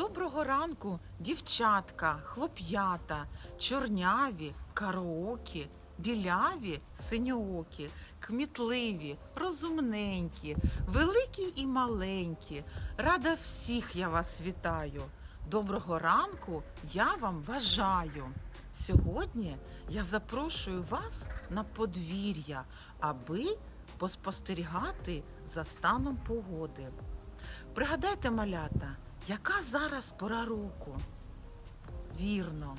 Доброго ранку, дівчатка, хлоп'ята, чорняві, караокі, біляві, синьоокі, кмітливі, розумненькі, великі і маленькі. Рада всіх я вас вітаю. Доброго ранку я вам бажаю. Сьогодні я запрошую вас на подвір'я, аби поспостерігати за станом погоди. Пригадайте, малята, яка зараз пора року? Вірно,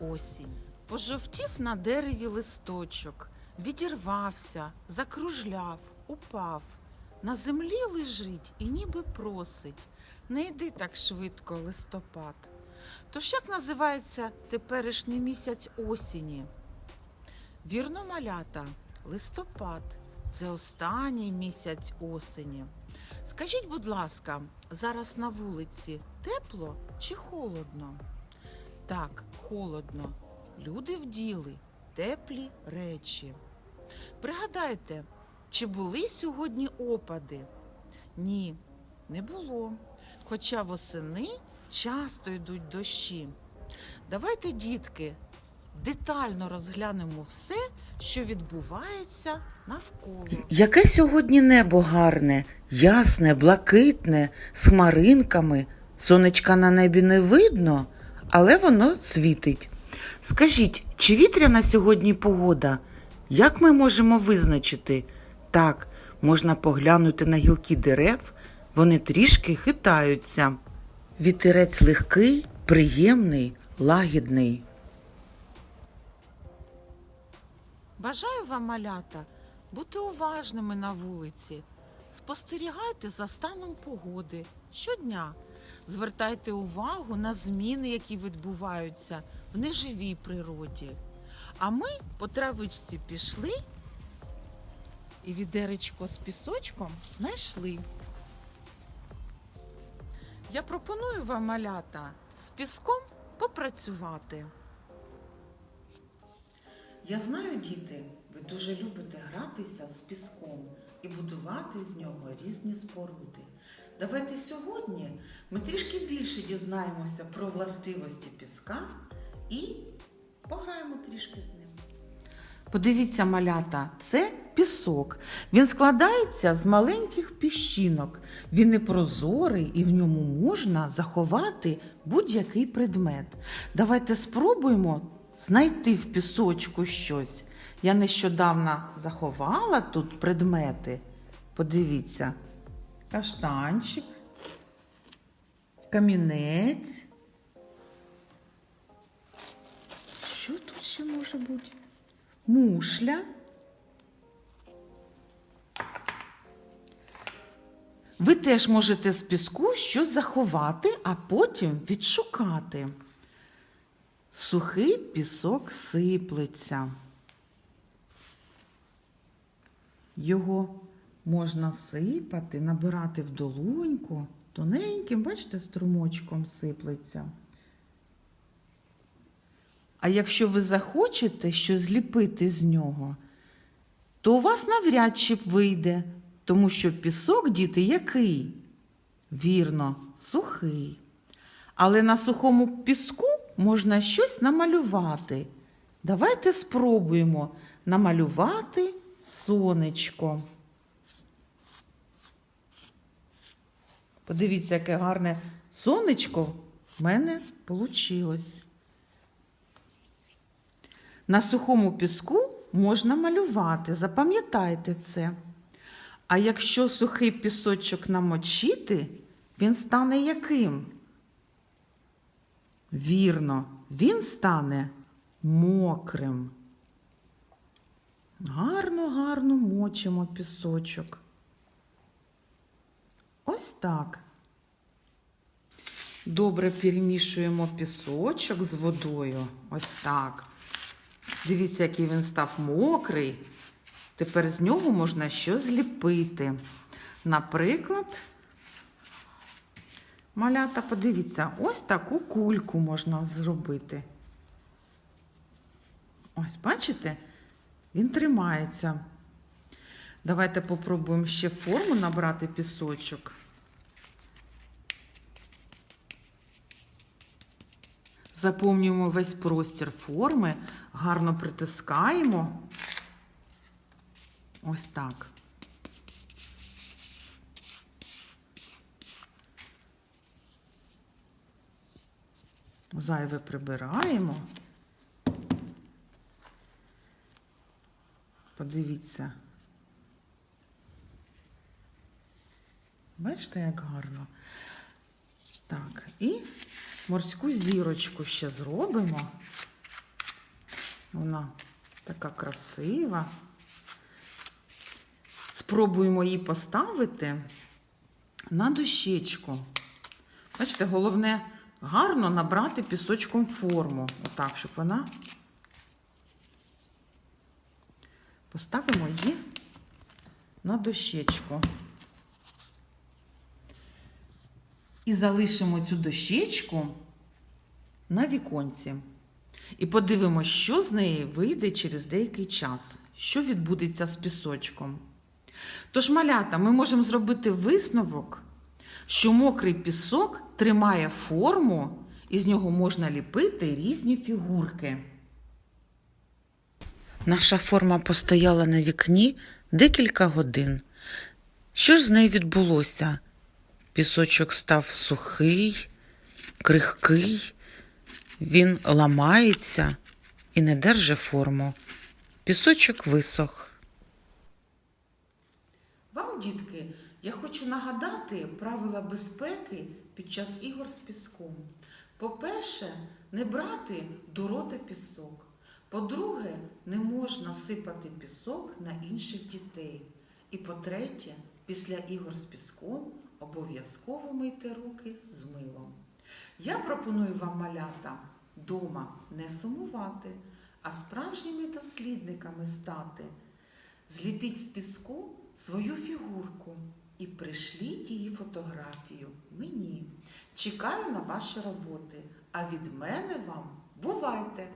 осінь. Пожовтів на дереві листочок, відірвався, закружляв, упав. На землі лежить і ніби просить. Не йди так швидко, листопад. Тож як називається теперішній місяць осені? Вірно, малята, листопад це останній місяць осені. Скажіть, будь ласка, зараз на вулиці тепло чи холодно? Так, холодно. Люди вділи теплі речі. Пригадайте, чи були сьогодні опади? Ні, не було. Хоча восени часто йдуть дощі. Давайте, дітки, детально розглянемо все, що відбувається навколо. Яке сьогодні небо гарне, ясне, блакитне, з хмаринками. Сонечка на небі не видно, але воно світить. Скажіть, чи вітряна сьогодні погода? Як ми можемо визначити? Так, можна поглянути на гілки дерев, вони трішки хитаються. Вітерець легкий, приємний, лагідний. Бажаю вам, малята, бути уважними на вулиці. Спостерігайте за станом погоди щодня. Звертайте увагу на зміни, які відбуваються в неживій природі. А ми по травичці пішли і відеречко з пісочком знайшли. Я пропоную вам, малята, з піском попрацювати. Я знаю, діти, ви дуже любите гратися з піском і будувати з нього різні споруди. Давайте сьогодні ми трішки більше дізнаємося про властивості піска і пограємо трішки з ним. Подивіться, малята, це пісок. Він складається з маленьких піщинок. Він не прозорий і в ньому можна заховати будь-який предмет. Давайте спробуємо знайти в пісочку щось. Я нещодавно заховала тут предмети. Подивіться, каштанчик, камінець. Що тут ще може бути? Мушля. Ви теж можете з піску щось заховати, а потім відшукати. Сухий пісок сиплеться. Його можна сипати, набирати в долоньку, тоненьким, бачите, струмочком сиплеться. А якщо ви захочете щось зліпити з нього, то у вас навряд чи вийде, тому що пісок, діти, який? Вірно, сухий. Але на сухому піску можна щось намалювати. Давайте спробуємо намалювати сонечко. Подивіться, яке гарне сонечко в мене вийшло. На сухому піску можна малювати, запам'ятайте це. А якщо сухий пісочок намочити, він стане яким? Вірно, він стане мокрим. Гарно, гарно мочимо пісочок. Ось так. Добре перемішуємо пісочок з водою. Ось так. Дивіться, який він став мокрий. Тепер з нього можна щось зліпити. Наприклад, малята, подивіться, ось таку кульку можна зробити. Ось, бачите? Він тримається. Давайте попробуємо ще форму набрати пісочок. Заповнюємо весь простір форми, гарно притискаємо. Ось так. Зайве прибираємо. Подивіться. Бачите, як гарно. Так, і морську зірочку ще зробимо. Вона така красива. Спробуємо її поставити на дощечку. Бачите, головне гарно набрати пісочком форму. Отак, щоб вона. Поставимо її на дощечку. І залишимо цю дощечку на віконці. І подивимося, що з неї вийде через деякий час, що відбудеться з пісочком. Тож, малята, ми можемо зробити висновок, що мокрий пісок тримає форму, і з нього можна ліпити різні фігурки. Наша форма постояла на вікні декілька годин. Що ж з нею відбулося? Пісочок став сухий, крихкий, він ламається і не держить форму. Пісочок висох. Вам, дітки, я хочу нагадати правила безпеки під час ігор з піском. По-перше, не брати до рота пісок. По-друге, не можна сипати пісок на інших дітей. І по-третє, після ігор з піском обов'язково мийте руки з милом. Я пропоную вам малята дома не сумувати, а справжніми дослідниками стати. Зліпіть з піску свою фігурку і пришліть її фотографію мені. Чекаю на ваші роботи, а від мене вам бувайте!